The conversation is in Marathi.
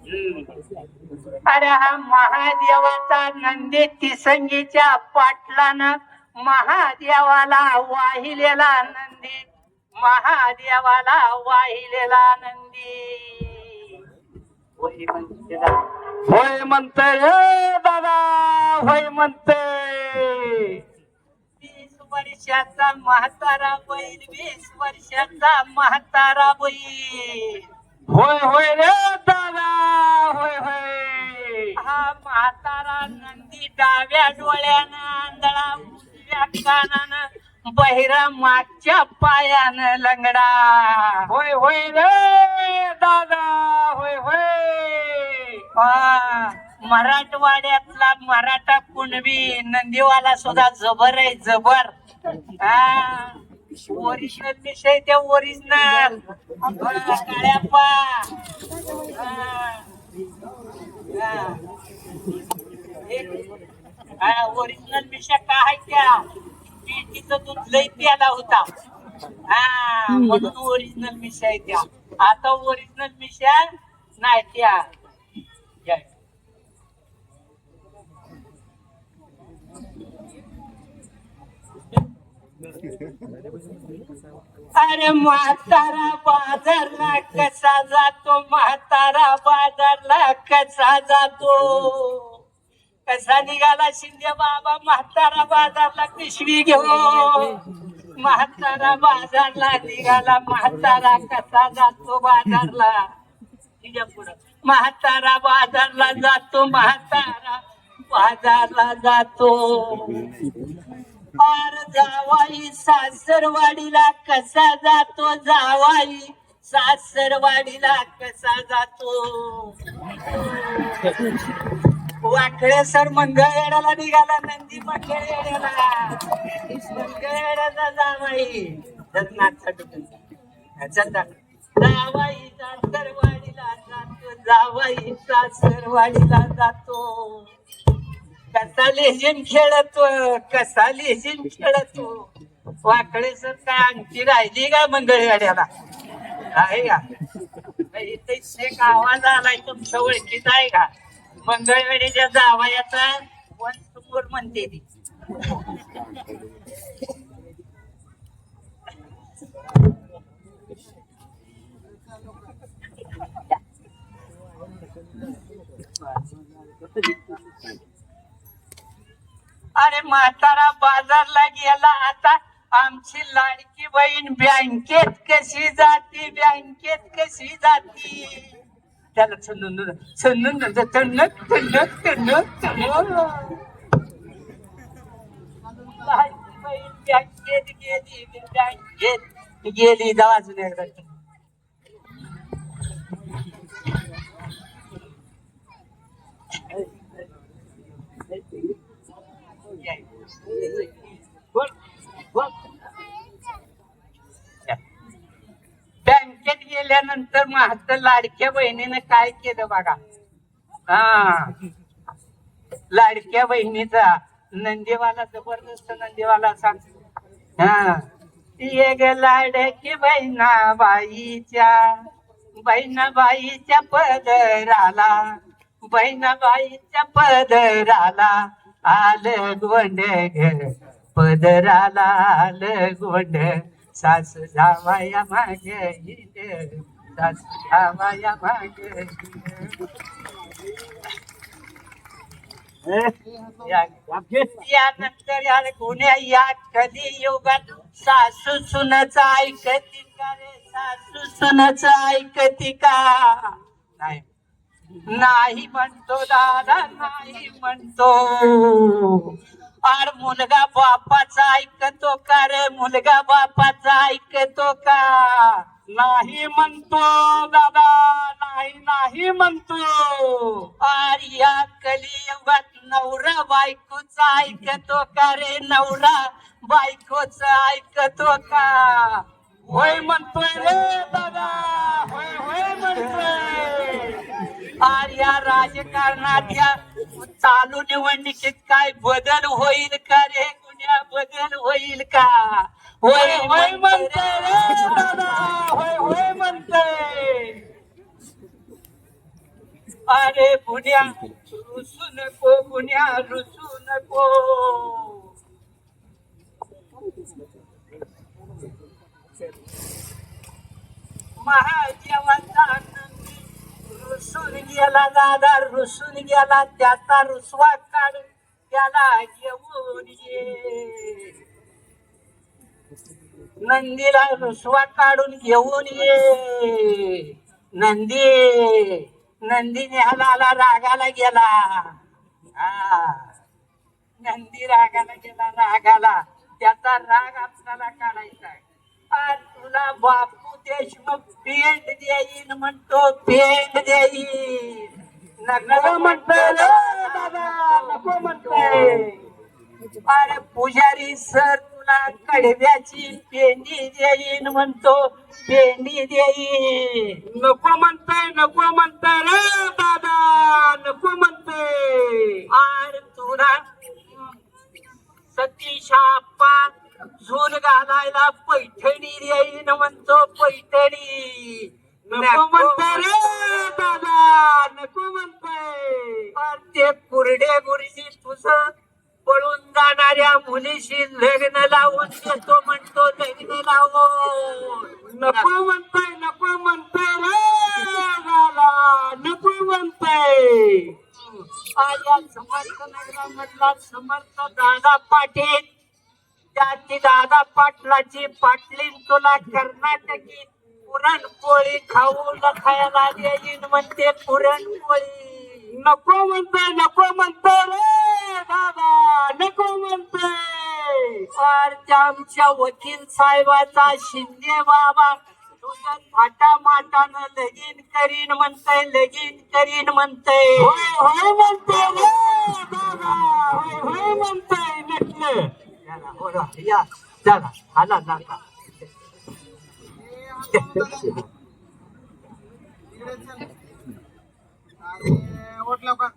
अरे हा महादेवाचा नंदी तिसंगीच्या पाटलानं महादेवाला वाहिलेला नंदी. महादेवाला वाहिलेला नंदी. होय म्हणते हे दादा होय म्हणते. वीस वर्षाचा म्हातारा बैल वीस वर्षाचा म्हातारा बैल. होय होय रे दादा होय होय. हा म्हातारा नंदी डाव्या डोळ्यानं आंधळा उजव्या कानानं बहिरा मागच्या पायानं लंगडा. होय होय रे दादा होय होय. हा, मराठवाड्यातला मराठा कुणबी नंदीवाला सुद्धा जबर आहे जबर. हा. ओरिजिनल. विषय त्या ओरिजिनल काळ्याप्पा ओरिजिनल विषय काय आहे त्या? पेटीचं दूध लई प्याला होता. हा म्हणून ओरिजिनल विषय त्या. आता ओरिजिनल विषय नाही त्या. अरे म्हातारा बाजारला कसा जातो? म्हातारा बाजारला कसा जातो? कसा निघाला शिंदे बाबा? म्हातारा बाजारला पिशवी घेऊ म्हातारा बाजारला निघाला. म्हातारा कसा जातो बाजारला? तिच्या पुढं. म्हातारा बाजारला जातो. म्हातारा बाजारला जातो. पार जावाई सासरवाडीला कसा जातो जावाई? सासरवाडीला कसा जातो? वाकळे सर मंगळवेढाला निघाला नंदी मंगळवेढ्याला. मंगळवेढ्याचा जावाई. जगन्नाथचा जावाई सासरवाडीला जातो जावाई सासरवाडीला जातो. कसा लेझिम खेळतो कसा लेझिम खेळतो. वाकडे सर काय अंगठी राहिली का मंगळवाड्याला? आहे का? इथे एक आवाज आलाय तुमच्या ओळखीचा आहे का? मंगळवेड्याच्या जावयाचा वन सुपूर म्हणते ती. अरे म्हातारा बाजारला गेला आता. आमची लाडकी बहीण बँकेत कशी जाती? बँकेत कशी जाती? त्याला छंदून छंदून तणक तणक तणक लाडकी बहीण बँकेत गेली बँकेत गेली. जाऊ अजून एकदा. बँकेत गेल्यानंतर महात्मा लाडक्या बहिणीनं काय केलं बघा? हा. लाडक्या बहिणीचा नंदीवाला जबरदस्त नंदीवाला सांग हा. एक लाडकी बहिणा बाईच्या बहिणाबाईच्या पदराला बहिणाबाईच्या पदराला. आलं गोंड ग पदराला आलं गोंड. सासू जावाया मागे हिंड सासू जावाया मागे यानंतर या गुन्ह्या कधी युगात? सासू सुनच ऐकती का रे? सासू सुनच ऐकती का? नाही. नाही म्हणतो दादा नाही म्हणतो. आर मुलगा बापाचा ऐकतो का रे? मुलगा बापाचा ऐकतो का? नाही म्हणतो दादा नाही नाही म्हणतो. आर या कलियुगात नवरा बायकोचा ऐकतो का रे? नवरा बायकोच ऐकतो का? होय म्हणतोय रे दादा होय होय म्हणतोय. आर या राजकारणात या चालू निवडणुकीत काय बदल होईल का रे? कुण्या बदल होईल का? होय होय म्हणतोय रे. दादा. होय होय म्हणतोय. अरे बुन्या रुसू नको बुन्या रुसू नको. महादेवाचा रुसून गेला दादा रुसून गेला त्याचा रुसवा काढून त्याला घेऊन ये. नंदीला रुसवा काढून घेऊन ये. नंदी नंदी न्याला रागाला गेला. हा. नंदी रागाला गेला रागाला. त्याचा राग आपल्याला काढायचा आहे. तुला बापू देशमुख पेंट देईन म्हणतो पेंट देईन. नको म्हणतोय दादा नको म्हणतोय अरे पुजारी सर तुला कडव्याची पेंडी देईन म्हणतो पेंडी देईन. नको म्हणताय नको म्हणताय रे दादा नको म्हणताय. अरे तुला सतीश आप्पा झूल घालायला पैठणी म्हणतो पैठणी. नको म्हणताय रे दादा नको म्हणताय ते कुरडे गुरुजी तुझं पळून जाणाऱ्या मुलीशी लग्न लावून देतो म्हणतो लग्न लावून. नको म्हणताय नको म्हणताय रे नको म्हणताय. आया समर्थ नगरामधला समर्थ दादा पाटील. त्याची दादा पाटलाची पाटलीन तुला कर्नाटकी पुरणपोळी खाऊ खायला येईन म्हणते पुरणपोळी. नको म्हणताय नको म्हणते रे दादा नको म्हणते फारच्या आमच्या वकील साहेबाचा शिंदे बाबा तुझं थाटा माटानं लगीन करीन म्हणतय लगीन करीन म्हणतय. होय होय म्हणताय रे दादा होय होय म्हणताय नटलं चला, हो रा, या चला आला नाका ओटला का